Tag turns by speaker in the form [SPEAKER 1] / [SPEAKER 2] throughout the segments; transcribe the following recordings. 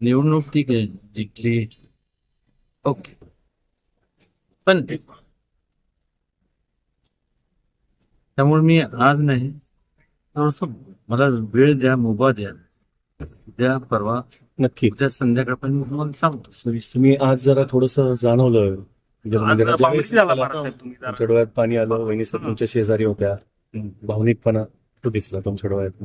[SPEAKER 1] निवडणूक ठीक आहे जिंकली. ओके. पण त्यामुळे मी आज नाही थोडस मला वेळ द्या मुभा द्या. उद्या परवा.
[SPEAKER 2] नक्की.
[SPEAKER 1] उद्या संध्याकाळपर्यंत मी तुम्हाला सांगतो.
[SPEAKER 2] सविस्तर मी आज जरा थोडस जाणवलं. म्हणजे
[SPEAKER 3] आज जरा झाला तुम्ही जरा.
[SPEAKER 2] तुमच्या डोळ्यात पाणी आलं वहिनी सर तुमच्या शेजारी होत्या. भावनिकपणा तो दिसला तुमच्या डोळ्यात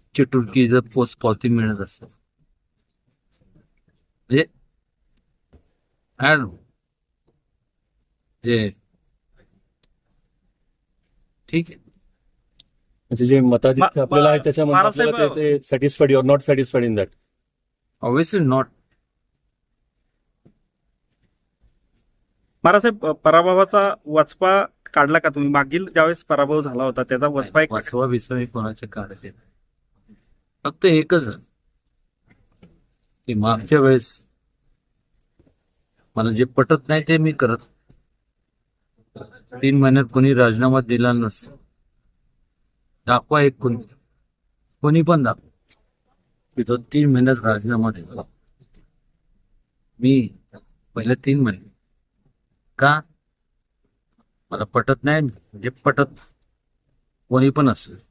[SPEAKER 1] चिटुरकी जर पोच पावती मिळत असत म्हणजे ठीक आहे.
[SPEAKER 2] म्हणजे जे मताधिक्य आपल्याला आहे त्याच्यामध्ये
[SPEAKER 3] महाराज
[SPEAKER 2] आपल्याला ते satisfied you're not satisfied in that
[SPEAKER 1] obviously not
[SPEAKER 3] महाराजसाहेब पराभवाचा वचपा काढला का तुम्ही? मागील ज्यावेळेस पराभव झाला होता त्याचा वचपा एक
[SPEAKER 1] वाचवा बिचवा हे कोणाच्या काढायचे. फक्त एकच की मागच्या वेळेस मला जे पटत नाही ते मी करत. तीन महिन्यात कोणी राजीनामा दिला नसतो. दाखवा एक कोणी. कोणी पण दाखवा. की तो तीन महिन्यात राजीनामा दिला. मी पहिल्या तीन महिने. का? मला पटत नाही. म्हणजे पटत. कोणी पण असेल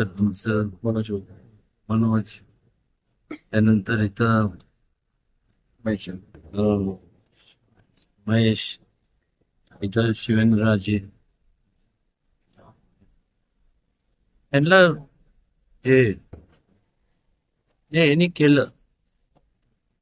[SPEAKER 1] तर तुमचं
[SPEAKER 2] मनोज
[SPEAKER 1] मनोज त्यानंतर इथं महेश. महेश इथं शिवेंद्रराजे. यांना हे जे यांनी केलं.